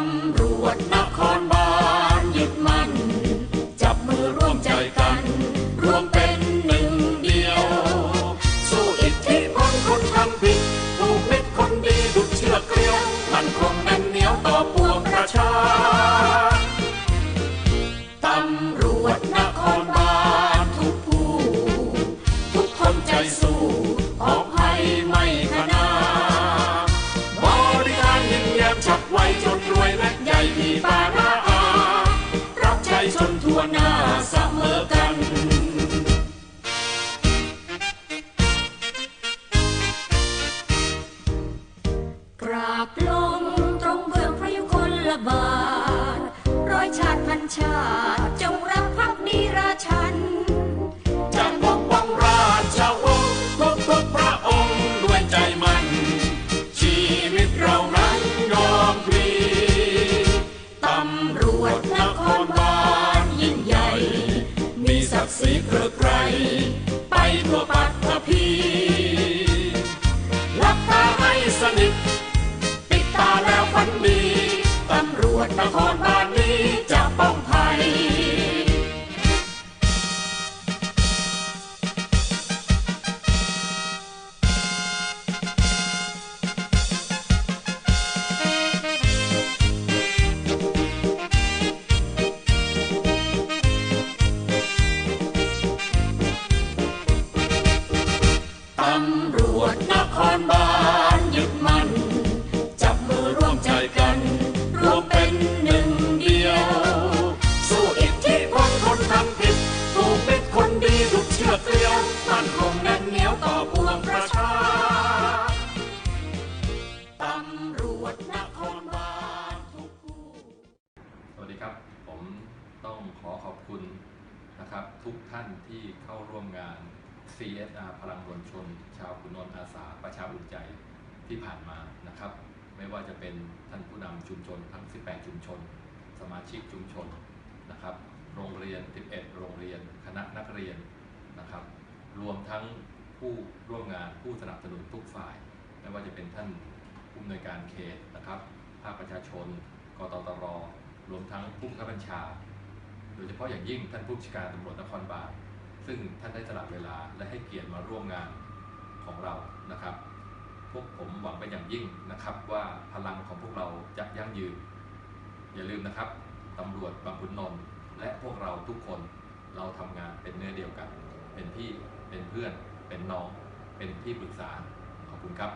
ำรวจนคร กราบลงตรงเบื้องพระยุคลบาทร้อยชาติพันชาติจงรักภักดีราชัน จะปกป้องราชวงศ์ทุกทุกพระองค์ด้วยใจมัน ชีวิตเรานั้นยอมพลีตำรวจนครบาลยิ่งใหญ่ มีศักดิ์ศรีเกรือไกรไปทั่วปัตตภีหลับตาให้สนิทาแล้วฝันดีตำรวจนครบาล ดีครับ ผมต้องขอขอบคุณนะครับทุกท่านที่เข้าร่วมงาน CSR พลังมวลชน ชาวขุนนนท์อาสาประชาอุ่นใจที่ผ่านมานะครับ ไม่ว่าจะเป็นท่านผู้นำชุมชนทั้ง 18 ชุมชน สมาชิกชุมชนนะครับ โรงเรียน 11 โรงเรียน คณะนักเรียนนะครับ รวมทั้งผู้ร่วมงานผู้สนับสนุนทุกฝ่าย ไม่ว่าจะเป็นท่านผู้อำนวยการเขตนะครับ ภาคประชาชน กตตร รวมทั้งผู้บังคับบัญชา โดยเฉพาะอย่างยิ่งท่านผู้บัญชาการตำรวจนครบาลซึ่งท่านได้สละเวลาและให้เกียรติมาร่วมงานของเรานะครับ พวกผมหวังเป็นอย่างยิ่งนะครับว่าพลังของพวกเราจะยั่งยืน อย่าลืมนะครับตำรวจบางขุนนนท์และพวกเราทุกคนเราทำงานเป็นเนื้อเดียวกัน เป็นพี่เป็นเพื่อน เป็นน้อง เป็นที่ปรึกษาขอบคุณครับ